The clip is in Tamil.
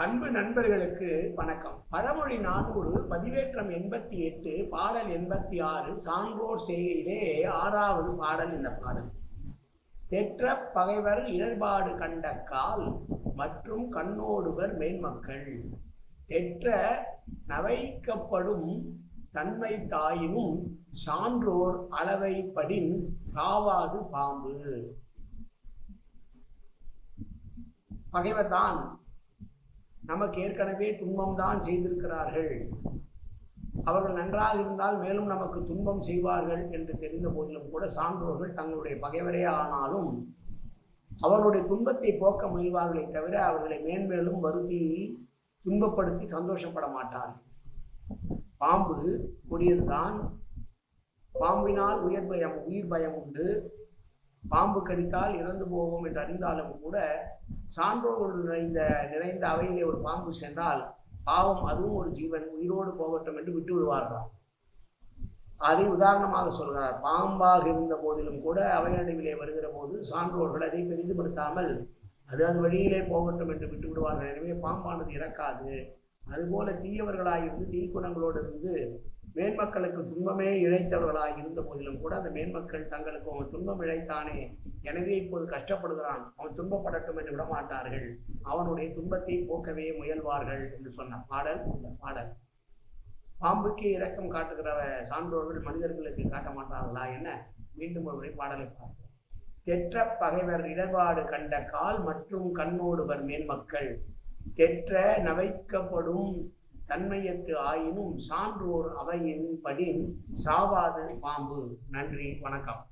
அன்பு நண்பர்களுக்கு வணக்கம். பழமொழி நானூறு பதிவேற்றம் எண்பத்தி எட்டு பாடல் எண்பத்தி ஆறு சான்றோர் செய்கையிலே ஆறாவது பாடல் இந்த பாடல். தெற்ற பகைவர் இடர்பாடு கண்ட கால் மற்றும் கண்ணோடுவர் மேன்மக்கள். தெற்ற நவைக்கப்படும் தன்மை தாயினும் சான்றோர் அளவை படின் சாவாது பாம்பு. பகைவர்தான் நமக்கு ஏற்கனவே துன்பம் தான் செய்திருக்கிறார்கள். அவர்கள் நன்றாக இருந்தால் மேலும் நமக்கு துன்பம் செய்வார்கள் என்று தெரிந்த போதிலும் கூட சான்றோர்கள் தங்களுடைய பகைவரே ஆனாலும் அவர்களுடைய துன்பத்தை போக்க முயல்வார்களே தவிர அவர்களை மேன்மேலும் வருத்தி துன்பப்படுத்தி சந்தோஷப்பட மாட்டார்கள். பாம்பு கொடியதுதான். பாம்பினால் உயர் பயம் உயிர் பயம் உண்டு. பாம்பு கடித்தால் இறந்து போவோம் என்று அறிந்தாலும் கூட சான்றோர்கள் நிறைந்த நிறைந்த அவையிலே ஒரு பாம்பு சென்றால் பாவம் அதுவும் ஒரு ஜீவன் உயிரோடு போகட்டும் என்று விட்டு விடுவார்களாம். அதை உதாரணமாக சொல்கிறார். பாம்பாக இருந்த போதிலும் கூட அவைநடைவிலே வருகிற போது சான்றோர்கள் அதை பெரிதுபடுத்தாமல் அது அது வழியிலே போகட்டும் என்று விட்டு விடுவார்கள். எனவே பாம்பானது இறக்காது. அதுபோல தீயவர்களாயிருந்து தீக்குணங்களோடு இருந்து மேன்மக்களுக்கு துன்பமே இழைத்தவர்களாக இருந்த போதிலும் கூட அந்த மேன்மக்கள் தங்களுக்கு அவன் துன்பம் இழைத்தானே. எனவே இப்போது கஷ்டப்படுகிறான். அவன் துன்பப்படட்டும் என்று விடமாட்டார்கள். அவனுடைய துன்பத்தை போக்கவே முயல்வார்கள் என்று சொன்ன பாடல் இந்த பாடல். பாம்புக்கு இரக்கம் காட்டுகிற சான்றோர்கள் மனிதர்களுக்கு காட்ட மாட்டார்களா? என்ன? மீண்டும் ஒருவரை பாடலை பார்ப்போம். தெற்ற பகைவர் இடர்பாடு கண்ட கால் மற்றும் கண்ணோடுவர் மேன்மக்கள் தெற்ற நவைக்கப்படும் தன்மையத்து ஆயினும் சான்றோர் அவையின் படின் சாவாது பாம்பு. நன்றி வணக்கம்.